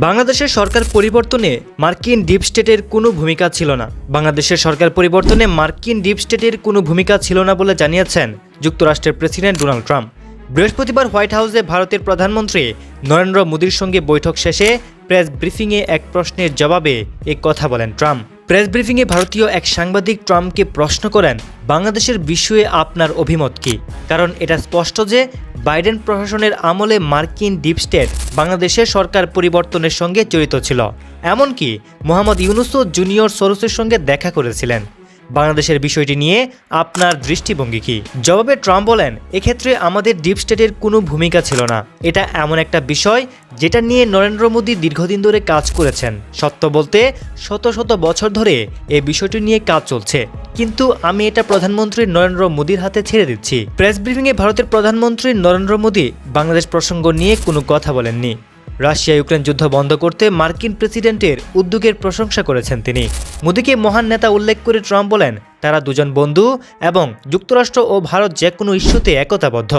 বাংলাদেশের সরকার পরিবর্তনে মার্কিন ডিপ স্টেটের কোনো ভূমিকা ছিল না। বাংলাদেশের সরকার পরিবর্তনে মার্কিন ডিপ স্টেটের কোনো ভূমিকা ছিল না বলে জানিয়েছেন যুক্তরাষ্ট্রের প্রেসিডেন্ট ডোনাল্ড ট্রাম্প। বৃহস্পতিবার হোয়াইট হাউসে ভারতের প্রধানমন্ত্রী নরেন্দ্র মোদীর সঙ্গে বৈঠক শেষে প্রেস ব্রিফিংয়ে এক প্রশ্নের জবাবে এ কথা বলেন ট্রাম্প। প্রেস ব্রিফিংয়ে ভারতীয় এক সাংবাদিক ট্রাম্পকে প্রশ্ন করেন, বাংলাদেশের বিষয়ে আপনার অভিমত কি? কারণ এটা স্পষ্ট যে বাইডেন প্রশাসনের আমলে মার্কিন ডিপ স্টেট বাংলাদেশের সরকার পরিবর্তনের সঙ্গে জড়িত ছিল। এমনকি মোহাম্মদ ইউনুসও জুনিয়র সরোসের সঙ্গে দেখা করেছিলেন। বাংলাদেশের বিষয়টি নিয়ে আপনার দৃষ্টিভঙ্গি কি? জবাবে ট্রাম্প বলেন, এক্ষেত্রে আমাদের ডিপ স্টেটের কোনো ভূমিকা ছিল না। এটা এমন একটা বিষয় যেটা নিয়ে নরেন্দ্র মোদী দীর্ঘদিন ধরে কাজ করেছেন। সত্য বলতে, শত শত বছর ধরে এ বিষয়টি নিয়ে কাজ চলছে। কিন্তু আমি এটা প্রধানমন্ত্রী নরেন্দ্র মোদীর হাতে ছেড়ে দিচ্ছি। প্রেস ব্রিফিংয়ে ভারতের প্রধানমন্ত্রী নরেন্দ্র মোদী বাংলাদেশ প্রসঙ্গ নিয়ে কোনো কথা বলেননি। রাশিয়া ইউক্রেন যুদ্ধ বন্ধ করতে মার্কিন প্রেসিডেন্টের উদ্যোগের প্রশংসা করেছেন তিনি। মোদীকে মহান নেতা উল্লেখ করে ট্রাম্প বলেন, তারা দুজন বন্ধু এবং যুক্তরাষ্ট্র ও ভারত যে কোনো ইস্যুতে একতাবদ্ধ।